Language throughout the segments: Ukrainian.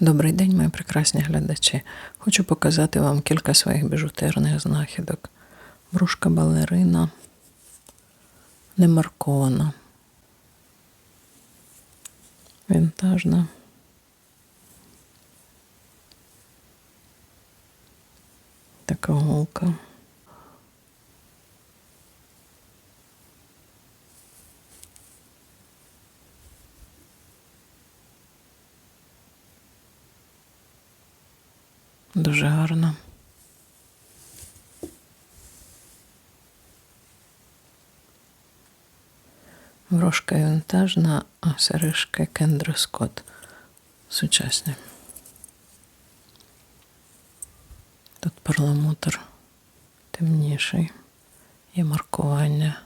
Добрий день, мої прекрасні глядачі. Хочу показати вам кілька своїх біжутерних знахідок. Брушка балерина не маркована. Вінтажна. Така голка. Дуже гарна. Брошка вінтажна, а сережки Кендро Скотт. Сучасні. Тут перламутр темніший. Є маркування.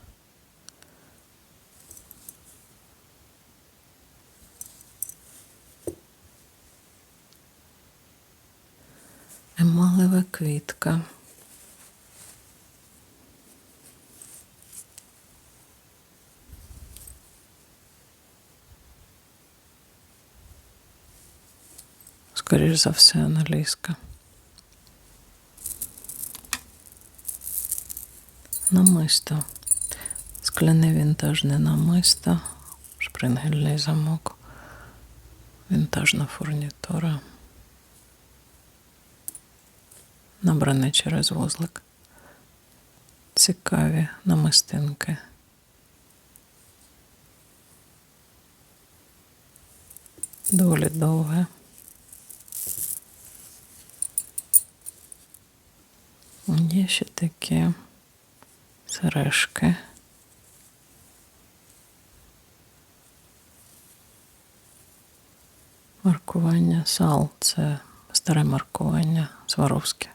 Емалева квітка. Скоріш за все, англійська. Намисто. Скляне вінтажне намисто. Шпрингельний замок. Вінтажна фурнітура. Набране через вузлик. Цікаві намистинки. Доволі довге. Є ще такі сережки. Маркування сал це старе маркування Сваровське.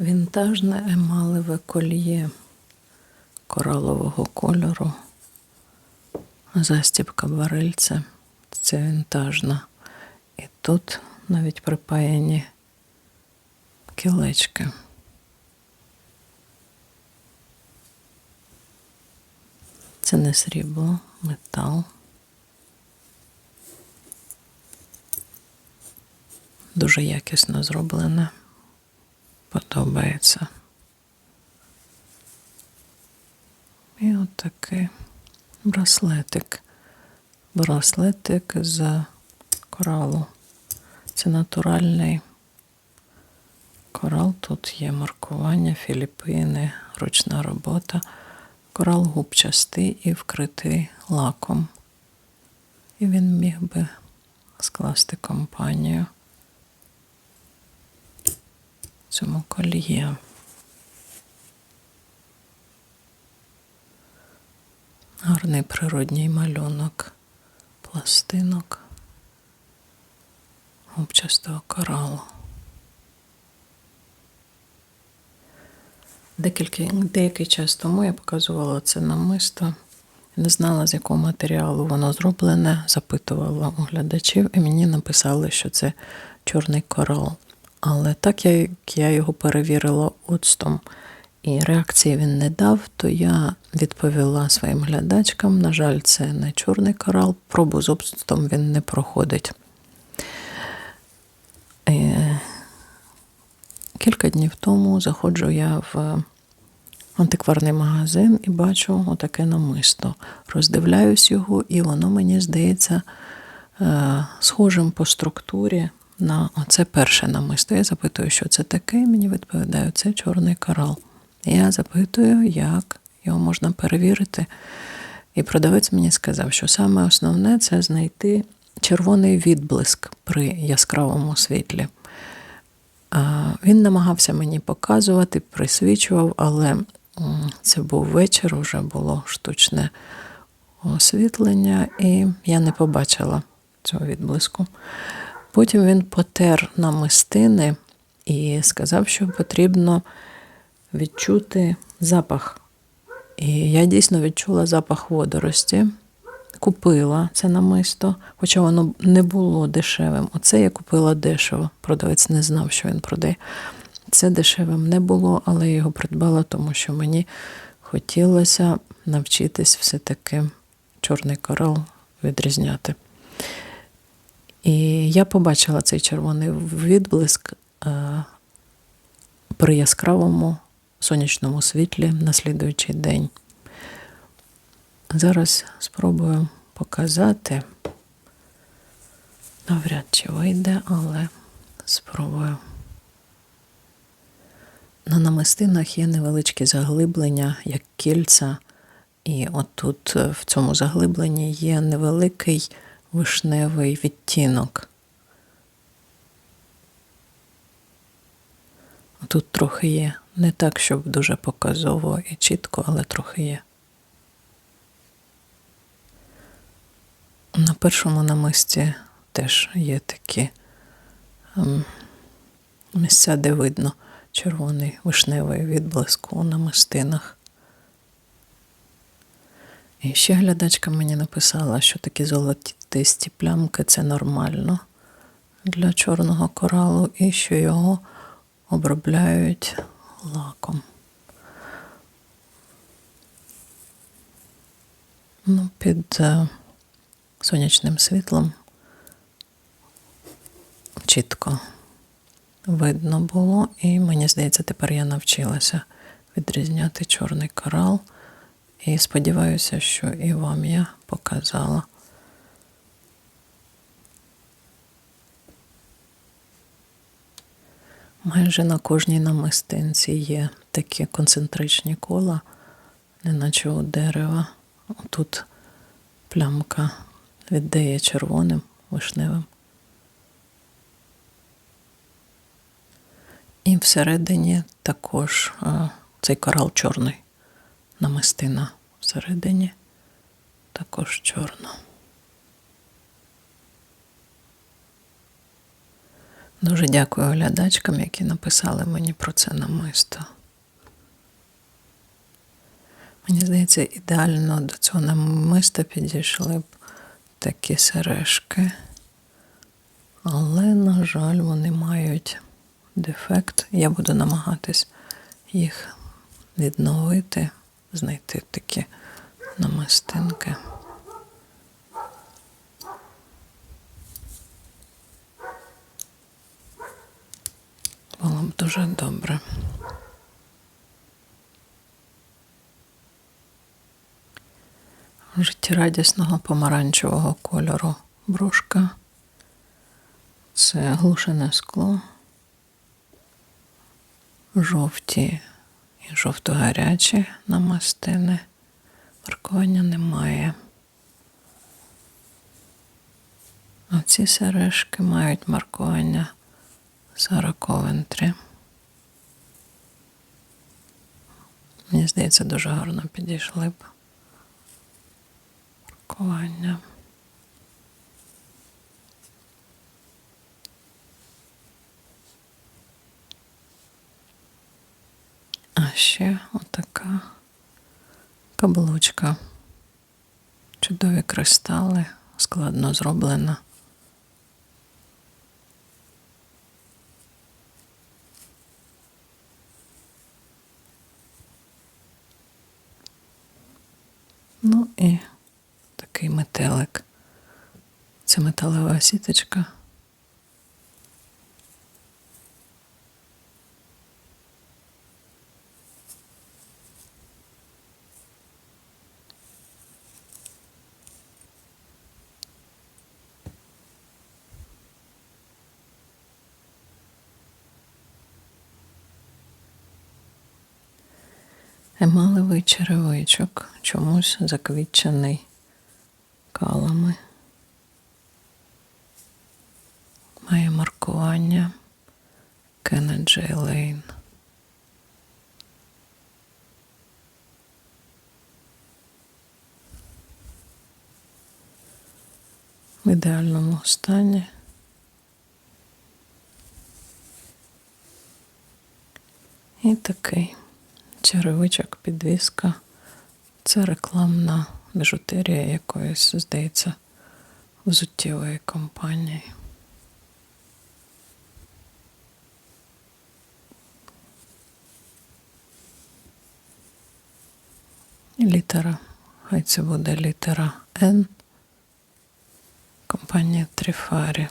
Вінтажне емалеве кольє коралового кольору. Застібка барильця. Це вінтажна. І тут навіть припаяні кілечки. Це не срібло, метал. Дуже якісно зроблене подобається. І от такий браслетик. Браслетик з коралу. Це натуральний корал. Тут є маркування Філіппіни, ручна робота. Корал губчастий і вкритий лаком. І він міг би скласти компанію цьому кольє. Гарний природній малюнок пластинок губчастого коралу. Декілька, деякий час тому я показувала це намисто. Не знала, з якого матеріалу воно зроблене, запитувала у глядачів, і мені написали, що це чорний корал. Але так як я його перевірила оцтом, і реакції він не дав, то я відповіла своїм глядачкам: на жаль, це не чорний корал, пробу з оцтом він не проходить. Е, Кілька днів тому заходжу я в антикварний магазин і бачу отаке намисто. Роздивляюсь його, і воно мені здається е, схожим по структурі на оце перше намисто. Я запитую, що це таке, і мені відповідають, це чорний корал. Я запитую, як його можна перевірити. І продавець мені сказав, що саме основне це знайти червоний відблиск при яскравому світлі. Він намагався мені показувати, присвічував, але це був вечір, вже було штучне освітлення, і я не побачила цього відблиску. Потім він потер намистини і сказав, що потрібно відчути запах. І я дійсно відчула запах водорості купила це намисто, хоча воно не було дешевим. Оце я купила дешево. Продавець не знав, що він продає. Це дешевим не було, але я його придбала, тому що мені хотілося навчитись все-таки чорний корал відрізняти. І я побачила цей червоний відблиск е, при яскравому сонячному світлі на слідуючий день. Зараз спробую показати. Навряд чи вийде, але спробую. На намистинах є невеличкі заглиблення, як кільця, і отут в цьому заглибленні є невеликий вишневий відтінок. Тут трохи є. Не так, щоб дуже показово і чітко, але трохи є. На першому намисті теж є такі ем, місця, де видно червоний вишневий відблиск у намистинах. І ще глядачка мені написала, що такі золотисті плямки це нормально для чорного коралу, і що його обробляють лаком. Ну, під е, сонячним світлом чітко видно було, і мені здається, тепер я навчилася відрізняти чорний корал. І сподіваюся, що і вам я показала. Майже на кожній намистинці є такі концентричні кола, неначе у дерева. Тут плямка віддає червоним, вишневим. І всередині також а, цей корал чорний, намистина всередині також чорна. Дуже дякую глядачкам, які написали мені про це намисто. Мені здається, ідеально до цього намиста підійшли б такі сережки. Але, на жаль, вони мають дефект. Я буду намагатись їх відновити, знайти такі намистинки. Було б дуже добре. Життєрадісного помаранчевого кольору брошка. Це глушене скло, жовті і жовто-гарячі намастини. Маркування немає. А ці сережки мають маркування Сара Ковентрі. Мені здається, дуже гарно підійшли б маркування. А ще отака каблучка. Чудові кристали, складно зроблена. Ну і такий метелик. Це металева сіточка. Емалевий черевичок, чомусь заквітчений калами. Має маркування Кеннеджей Лейн. В ідеальному стані. І такий черевичок підвіска. Це рекламна біжутерія якоїсь, здається, взуттєвої компанії. Літера. Хай це буде літера Н. Компанія Тріфарі.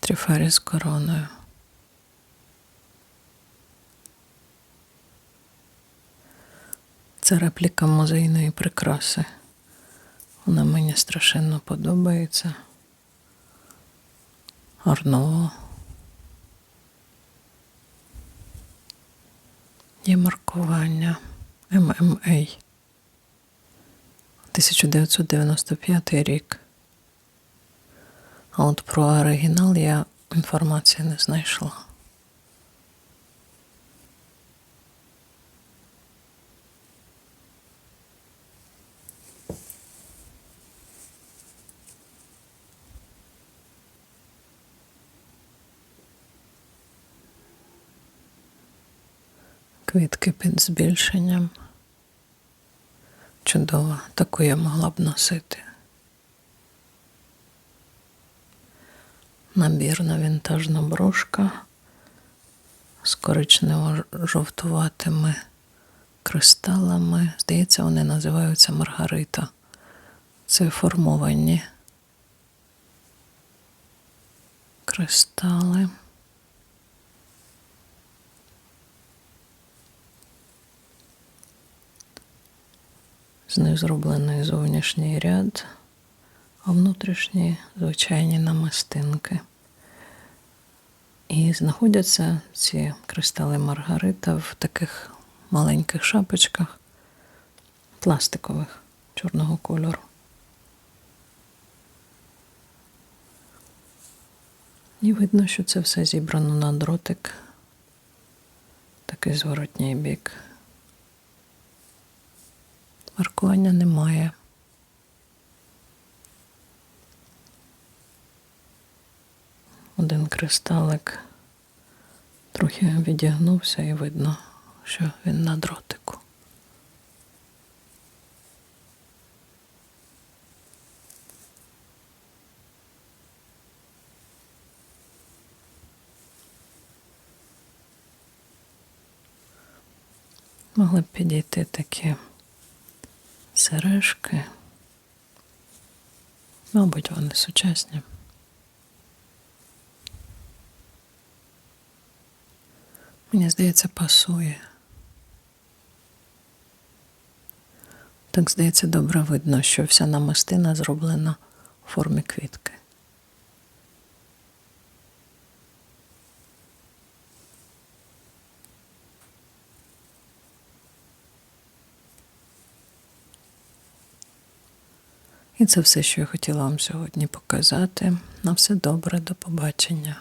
Тріфарі з короною. Це репліка музейної прикраси. Вона мені страшенно подобається. Арново. Є маркування ММА. 1995 рік. А от про оригінал я інформації не знайшла. Квітки під збільшенням. Чудово, таку я могла б носити. Набірна вінтажна брошка з коричнево-жовтуватими кристалами. Здається, вони називаються Маргарита. Це формовані кристали. Них зроблений зовнішній ряд, а внутрішні звичайні намистинки. І знаходяться ці кристали Маргарита в таких маленьких шапочках, пластикових чорного кольору. І видно, що це все зібрано на дротик, такий зворотній бік. Маркування немає. Один кристалик трохи відігнувся і видно, що він на дротику. Могли б підійти такі сережки. Мабуть, вони сучасні. Мені здається, пасує. Так, здається, добре видно, що вся намистина зроблена у формі квітки. І це все, що я хотіла вам сьогодні показати. На все добре, до побачення.